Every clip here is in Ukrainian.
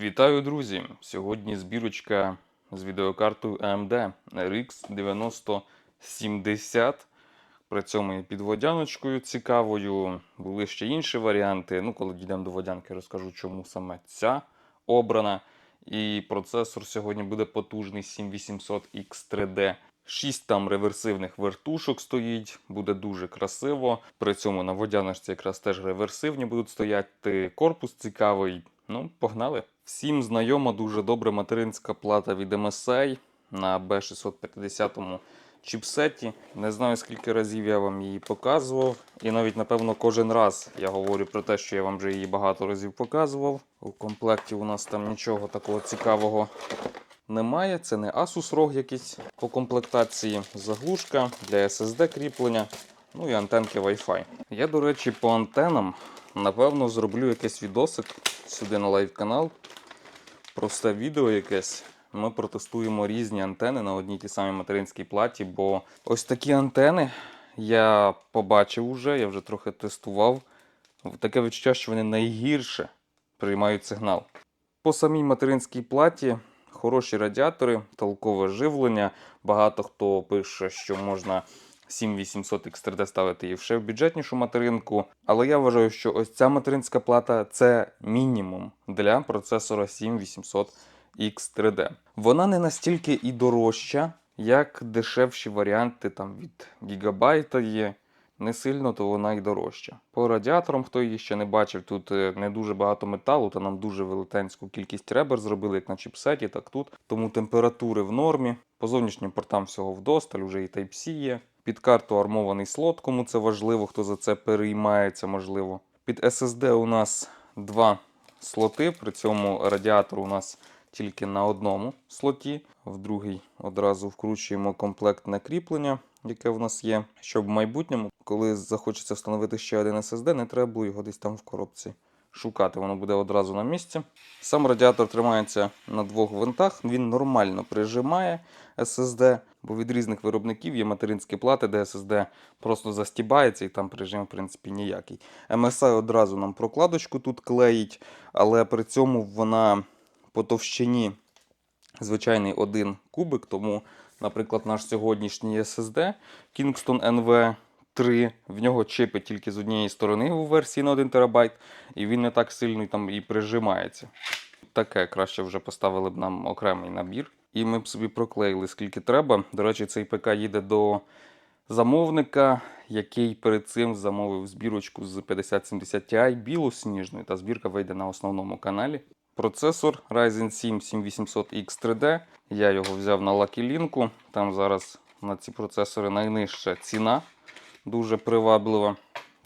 Вітаю, друзі! Сьогодні збірочка з відеокартою AMD RX 9070. При цьому і під водяночкою цікавою. Були ще інші варіанти. Ну, коли дійдемо до водянки, розкажу, чому саме ця обрана. І процесор сьогодні буде потужний 7800X3D. Шість там реверсивних вертушок стоїть, буде дуже красиво. При цьому на водяночці якраз теж реверсивні будуть стояти. Корпус цікавий. Ну, погнали. Всім знайома дуже добре материнська плата від MSI на B650 чіпсеті. Не знаю, скільки разів я вам її показував. І навіть, напевно, кожен раз я говорю про те, що я вам вже її багато разів показував. У комплекті у нас там нічого такого цікавого немає. Це не Asus ROG якийсь по комплектації. Заглушка для SSD кріплення. Ну і антенки Wi-Fi. Я, до речі, по антенам напевно зроблю якийсь відосик сюди на лайв канал. Просте відео якесь. Ми протестуємо різні антени на одній тій самій материнській платі, бо ось такі антени я побачив уже, я вже трохи тестував. Таке відчуття, що вони найгірше приймають сигнал. По самій материнській платі хороші радіатори, толкове живлення. Багато хто пише, що можна 7800 X3D ставити і ще в бюджетнішу материнку. Але я вважаю, що ось ця материнська плата це мінімум для процесора 7800 X3D. Вона не настільки і дорожча, як дешевші варіанти там від Гігабайта є. Не сильно, то вона і дорожча. По радіаторам, хто її ще не бачив, тут е, не дуже багато металу, та нам дуже велетенську кількість ребер зробили, як на чіпсеті, так тут. Тому температури в нормі. По зовнішнім портам всього вдосталь, вже і Type-C є. Під карту армований слот, кому це важливо, хто за це переймається, можливо. Під SSD у нас два слоти, при цьому радіатор у нас тільки на одному слоті. В другий одразу вкручуємо комплектне кріплення, яке в нас є. Щоб в майбутньому, коли захочеться встановити ще один SSD, не треба було його десь там в коробці шукати. Воно буде одразу на місці. Сам радіатор тримається на двох винтах. Він нормально прижимає SSD, бо від різних виробників є материнські плати, де SSD просто застібається і там прижим, в принципі, ніякий. MSI одразу нам прокладочку тут клеїть, але при цьому вона по товщині звичайний один кубик. Тому, наприклад, наш сьогоднішній SSD Kingston NV3, в нього чипи тільки з однієї сторони у версії на 1 ТБ, і він не так сильно там і прижимається. Таке краще вже поставили б нам окремий набір. І ми б собі проклеїли скільки треба. До речі, цей ПК їде до замовника, який перед цим замовив збірочку з 5070 Ti білосніжною, та збірка вийде на основному каналі. Процесор Ryzen 7 7800X3D. Я його взяв на Link. Там зараз на ці процесори найнижча ціна, дуже приваблива,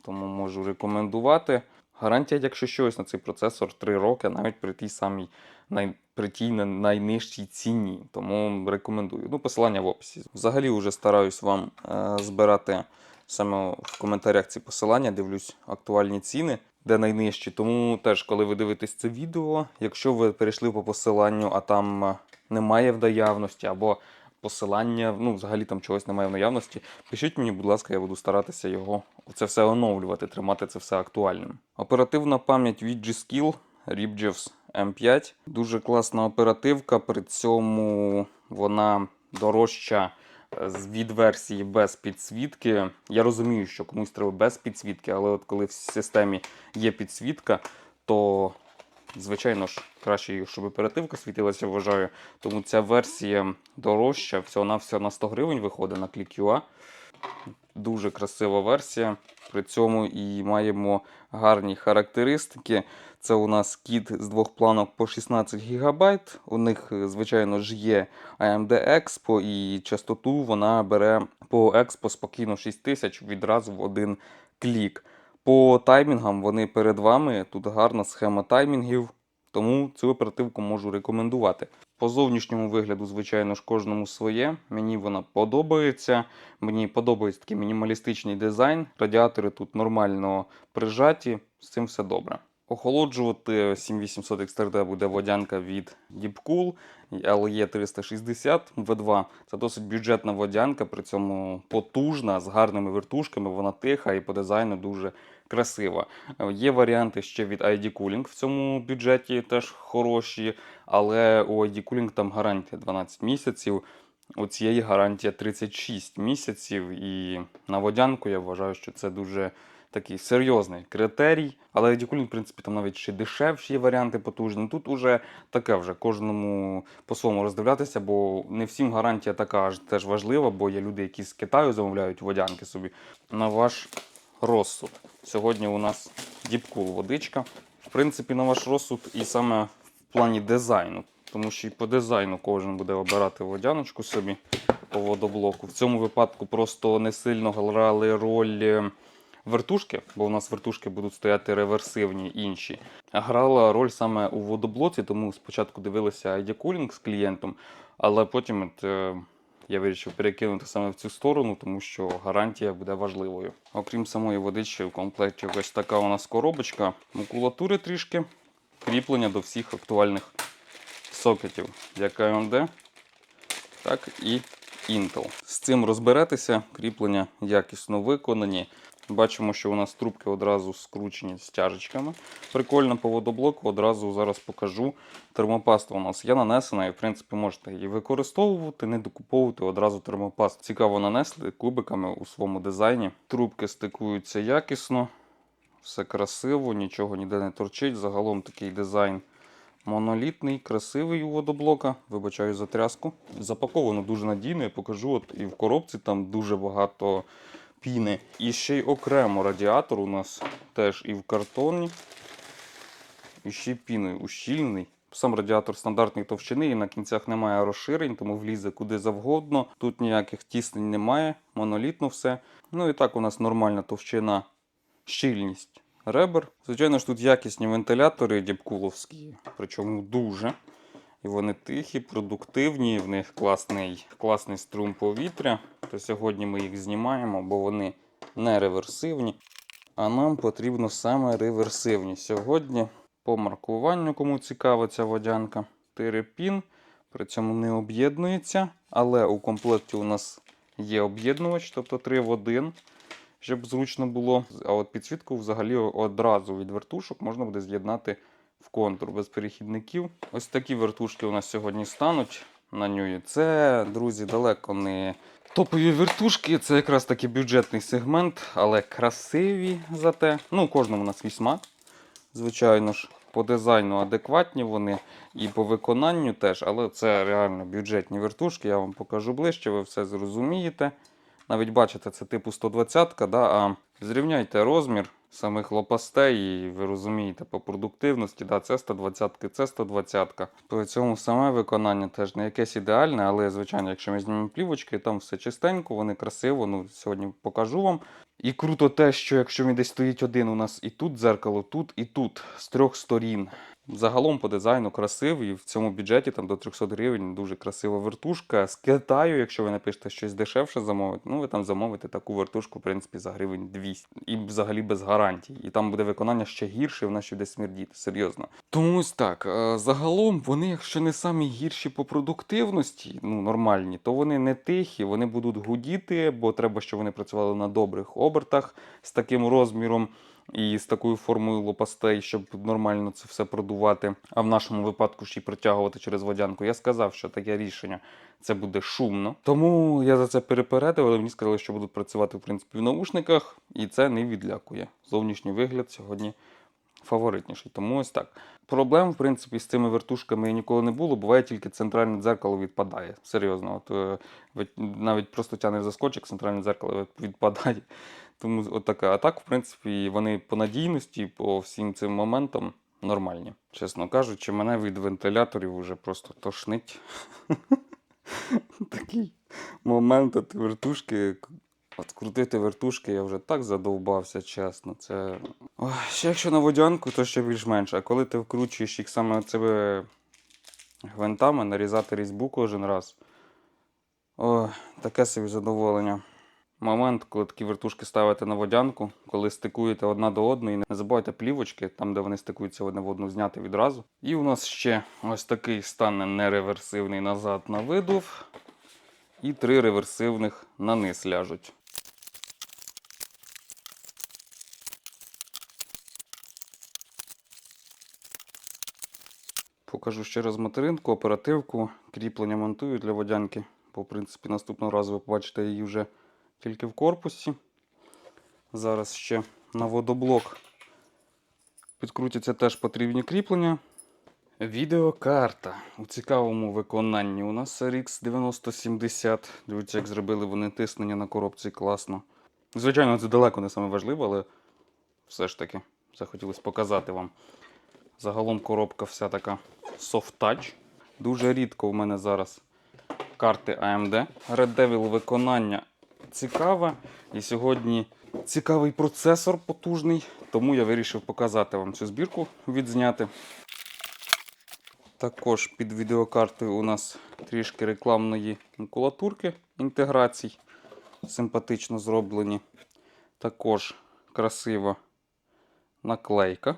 тому можу рекомендувати. Гарантія, якщо щось на цей процесор 3 роки, навіть при тій самій най... при тій на- найнижчій ціні. Тому рекомендую. Ну, посилання в описі. Взагалі вже стараюсь вам е, збирати саме в коментарях ці посилання, дивлюсь актуальні ціни, де найнижчі. Тому теж, коли ви дивитесь це відео, якщо ви перейшли по посиланню, а там е, немає в наявності, або посилання, ну, взагалі там чогось немає в наявності, пишіть мені, будь ласка, я буду старатися його це все оновлювати, тримати це все актуальним. Оперативна пам'ять від G-Skill Ripgeos M5. Дуже класна оперативка, при цьому вона дорожча е, від версії без підсвітки. Я розумію, що комусь треба без підсвітки, але от коли в системі є підсвітка, то звичайно ж краще, щоб оперативка світилася, вважаю. Тому ця версія дорожча, всього на всього на 100 гривень виходить на ClickUA. Дуже красива версія. При цьому і маємо гарні характеристики. Це у нас кіт з двох планок по 16 ГБ. У них, звичайно ж, є AMD Expo, і частоту вона бере по Expo спокійно 6000 відразу в один клік. По таймінгам вони перед вами. Тут гарна схема таймінгів, тому цю оперативку можу рекомендувати. По зовнішньому вигляду, звичайно ж, кожному своє. Мені вона подобається. Мені подобається такий мінімалістичний дизайн. Радіатори тут нормально прижаті, з цим все добре. Охолоджувати 7800 XTRD буде водянка від Deepcool LE 360 V2. Це досить бюджетна водянка, при цьому потужна, з гарними вертушками, вона тиха і по дизайну дуже красива. Є варіанти ще від ID Cooling в цьому бюджеті, теж хороші, але у ID Cooling там гарантія 12 місяців. У цієї гарантія 36 місяців, і на водянку я вважаю, що це дуже такий серйозний критерій. Але Edicooling, в принципі, там навіть ще дешевші варіанти потужні. Тут уже таке вже кожному по-своєму роздивлятися, бо не всім гарантія така ж теж важлива, бо є люди, які з Китаю замовляють водянки собі. На ваш розсуд. Сьогодні у нас Deepcool водичка. В принципі, на ваш розсуд і саме в плані дизайну. Тому що і по дизайну кожен буде обирати водяночку собі по водоблоку. В цьому випадку просто не сильно грали роль е, вертушки, бо у нас вертушки будуть стояти реверсивні інші. Грала роль саме у водоблоці, тому спочатку дивилися ID Cooling з клієнтом, але потім от, е, я вирішив перекинути саме в цю сторону, тому що гарантія буде важливою. Окрім самої водички, в комплекті ось така у нас коробочка, макулатури трішки, кріплення до всіх актуальних сокетів, як AMD, так і Intel. З цим розберетеся, кріплення якісно виконані. Бачимо, що у нас трубки одразу скручені стяжечками. Прикольно по водоблоку, одразу зараз покажу. Термопаста у нас є нанесена, і в принципі можете її використовувати, не докуповувати одразу термопаст. Цікаво нанесли кубиками у своєму дизайні. Трубки стикуються якісно, все красиво, нічого ніде не торчить. Загалом такий дизайн монолітний, красивий у водоблока. Вибачаю за тряску. Запаковано дуже надійно, я покажу. От і в коробці там дуже багато піни. І ще й окремо радіатор у нас теж і в картоні, і ще й піною ущільнений. Сам радіатор стандартної товщини і на кінцях немає розширень, тому влізе куди завгодно. Тут ніяких тіснень немає, монолітно все. Ну і так у нас нормальна товщина, щільність ребер. Звичайно ж, тут якісні вентилятори діпкуловські, причому дуже. І вони тихі, продуктивні, в них класний, класний струм повітря. То сьогодні ми їх знімаємо, бо вони не реверсивні. А нам потрібно саме реверсивні. Сьогодні по маркуванню, кому цікава ця водянка, 4 пін, при цьому не об'єднується. Але у комплекті у нас є об'єднувач, тобто 3 в 1, щоб зручно було. А от підсвітку взагалі одразу від вертушок можна буде з'єднати в контур без перехідників. Ось такі вертушки у нас сьогодні стануть на ньої. Це, друзі, далеко не топові вертушки. Це якраз таки бюджетний сегмент, але красиві зате. Ну, кожному на свій смак. Звичайно ж, по дизайну адекватні вони і по виконанню теж, але це реально бюджетні вертушки. Я вам покажу ближче, ви все зрозумієте. Навіть бачите, це типу 120 да, а зрівняйте розмір самих лопастей, і ви розумієте по продуктивності, да, це 120 це 120 При цьому саме виконання теж не якесь ідеальне, але звичайно, якщо ми знімемо плівочки, там все чистенько, вони красиво. Ну, сьогодні покажу вам. І круто те, що якщо він десь стоїть один, у нас і тут дзеркало, тут і тут, з трьох сторін. Загалом по дизайну красивий, і в цьому бюджеті там до 300 гривень дуже красива вертушка. З Китаю, якщо ви напишете щось дешевше замовити, ну ви там замовите таку вертушку, в принципі, за гривень 200. І взагалі без гарантій. І там буде виконання ще гірше, вона ще буде смердіти, серйозно. Тому ось так. е, Загалом вони, якщо не самі гірші по продуктивності, ну нормальні, то вони не тихі, вони будуть гудіти, бо треба, щоб вони працювали на добрих обертах з таким розміром і з такою формою лопастей, щоб нормально це все продувати. А в нашому випадку ще й притягувати через водянку. Я сказав, що таке рішення це буде шумно. Тому я за це перепередив, але мені сказали, що будуть працювати в принципі в наушниках, і це не відлякує. Зовнішній вигляд сьогодні фаворитніший. Тому ось так. Проблем, в принципі, з цими вертушками ніколи не було. Буває тільки центральне дзеркало відпадає. Серйозно, от е, навіть просто тягнеш за скотчик, центральне дзеркало відпадає. Тому от. А так, в принципі, вони по надійності, по всім цим моментам нормальні. Чесно кажучи, мене від вентиляторів вже просто тошнить. Такий момент от вертушки. От крутити вертушки я вже так задовбався, чесно. Це. Ой, ще якщо на водянку, то ще більш-менш. А коли ти вкручуєш їх саме цими гвинтами, нарізати різьбу кожен раз. Ой, таке собі задоволення. момент, коли такі вертушки ставите на водянку, коли стикуєте одна до одної, не забувайте плівочки, там де вони стикуються одне в одну, зняти відразу. І у нас ще ось такий стане нереверсивний назад на видув. І три реверсивних на низ ляжуть. Покажу ще раз материнку, оперативку, кріплення монтую для водянки. Бо, в принципі, наступного разу ви побачите її вже тільки в корпусі. Зараз ще на водоблок підкрутяться теж потрібні кріплення. Відеокарта у цікавому виконанні. У нас RX 9070. Дивіться, як зробили вони тиснення на коробці класно. Звичайно, це далеко не саме важливо, але все ж таки захотілося показати вам. Загалом коробка вся така soft touch. Дуже рідко в мене зараз карти AMD. Red Devil виконання цікаве. І сьогодні цікавий процесор потужний, тому я вирішив показати вам цю збірку, відзняти. Також під відеокартою у нас трішки рекламної макулатурки інтеграцій. Симпатично зроблені. Також красива наклейка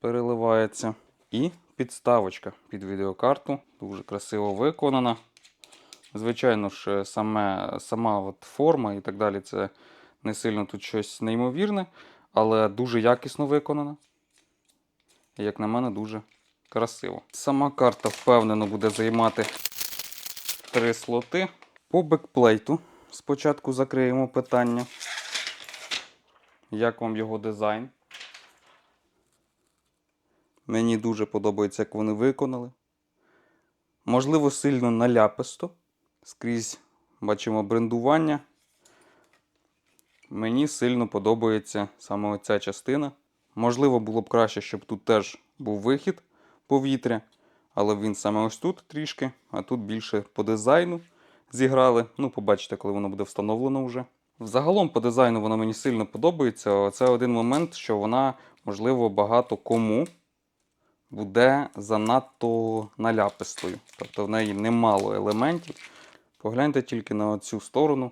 переливається. І підставочка під відеокарту. Дуже красиво виконана. Звичайно ж, саме, сама от форма і так далі це не сильно тут щось неймовірне, але дуже якісно виконана. І, як на мене, дуже красиво. Сама карта впевнено буде займати три слоти. По бекплейту спочатку закриємо питання. Як вам його дизайн? Мені дуже подобається, як вони виконали. Можливо, сильно наляписто. Скрізь бачимо брендування. Мені сильно подобається саме оця частина. Можливо, було б краще, щоб тут теж був вихід повітря, але він саме ось тут трішки, а тут більше по дизайну зіграли. Ну, побачите, коли воно буде встановлено вже. Взагалом по дизайну вона мені сильно подобається. Це один момент, що вона, можливо, багато кому буде занадто наляпистою. Тобто в неї немало елементів. Погляньте тільки на цю сторону.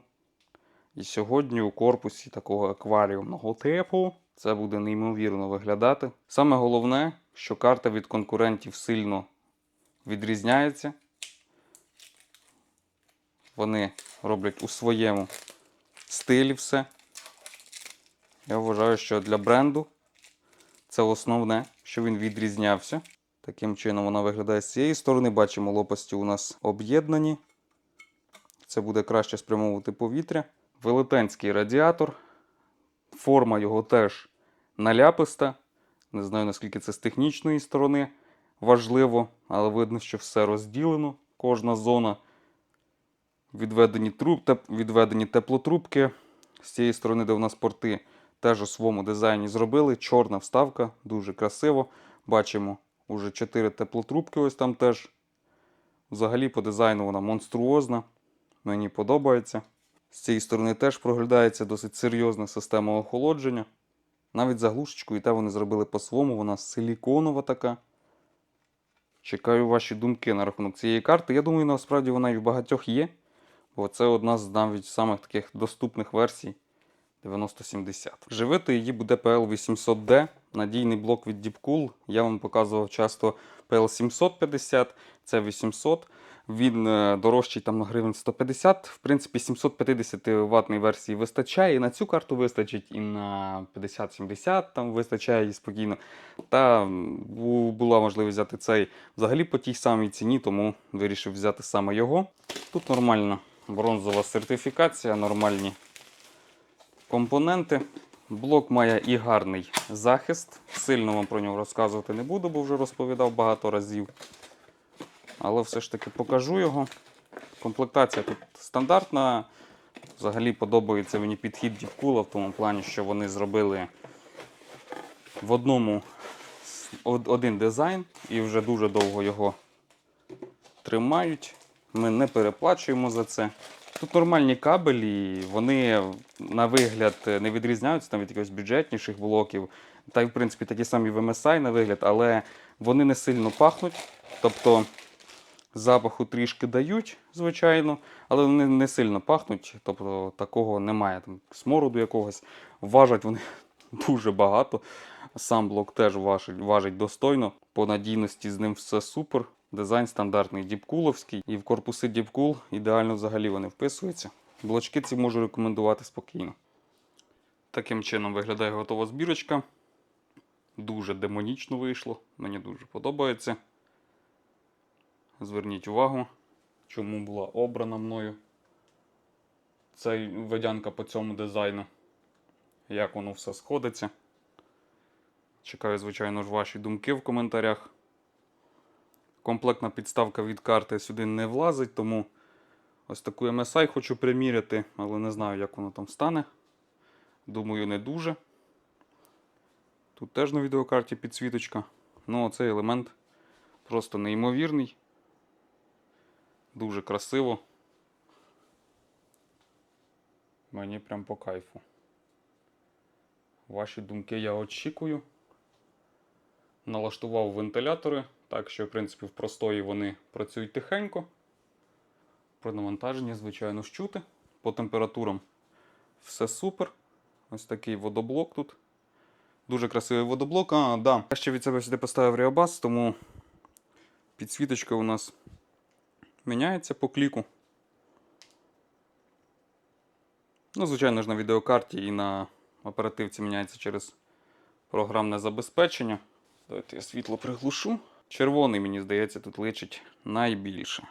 І сьогодні у корпусі такого акваріумного типу це буде неймовірно виглядати. Саме головне, що карта від конкурентів сильно відрізняється. Вони роблять у своєму стилі все. Я вважаю, що для бренду це основне, що він відрізнявся. Таким чином вона виглядає з цієї сторони. Бачимо, лопасті у нас об'єднані. Це буде краще спрямовувати повітря. Велетенський радіатор. Форма його теж наляписта. Не знаю, наскільки це з технічної сторони важливо, але видно, що все розділено. Кожна зона. Відведені, труб, теп, відведені теплотрубки. З цієї сторони, де у нас порти, теж у своєму дизайні зробили. Чорна вставка, дуже красиво. Бачимо уже 4 теплотрубки, ось там теж. Взагалі, по дизайну вона монструозна. Мені подобається. З цієї сторони теж проглядається досить серйозна система охолодження. Навіть заглушечку і те вони зробили по-своєму, вона силіконова така. Чекаю ваші думки на рахунок цієї карти. Я думаю, насправді вона і в багатьох є, бо це одна з навіть самих таких доступних версій 9070. Живити її буде PL800D, надійний блок від Deepcool. Я вам показував часто PL750, це 800. Він е, дорожчий там на гривень 150. В принципі, 750 ватної версії вистачає. І на цю карту вистачить, і на 50-70 там вистачає її спокійно. Та була можливість взяти цей взагалі по тій самій ціні, тому вирішив взяти саме його. Тут нормальна бронзова сертифікація, нормальні компоненти. Блок має і гарний захист. Сильно вам про нього розказувати не буду, бо вже розповідав багато разів. Але все ж таки покажу його. Комплектація тут стандартна. Взагалі подобається мені підхід Дівкула в тому плані, що вони зробили в одному один дизайн і вже дуже довго його тримають. Ми не переплачуємо за це. Тут нормальні кабелі, вони на вигляд не відрізняються там від якихось бюджетніших блоків. Та й в принципі такі самі в MSI на вигляд, але вони не сильно пахнуть. Тобто Запаху трішки дають, звичайно, але вони не сильно пахнуть, тобто такого немає там смороду якогось. Важать вони дуже багато. Сам блок теж важить, важить достойно. По надійності з ним все супер. Дизайн стандартний діпкуловський. І в корпуси діпкул ідеально взагалі вони вписуються. Блочки ці можу рекомендувати спокійно. Таким чином виглядає готова збірочка. Дуже демонічно вийшло. Мені дуже подобається. Зверніть увагу, чому була обрана мною ця ведянка по цьому дизайну. Як воно все сходиться. Чекаю, звичайно ж, ваші думки в коментарях. Комплектна підставка від карти сюди не влазить, тому ось таку MSI хочу приміряти, але не знаю, як воно там стане. Думаю, не дуже. Тут теж на відеокарті підсвіточка. Ну, цей елемент просто неймовірний. Дуже красиво. Мені прям по кайфу. Ваші думки я очікую. Налаштував вентилятори, так що, в принципі, в простої вони працюють тихенько. Про навантаження, звичайно, ж чути. По температурам все супер. Ось такий водоблок тут. Дуже красивий водоблок. А, да. Я ще від себе сюди поставив Ріобас, тому підсвіточка у нас міняється по кліку. Ну, звичайно ж, на відеокарті і на оперативці міняється через програмне забезпечення. Давайте я світло приглушу. Червоний, мені здається, тут личить найбільше.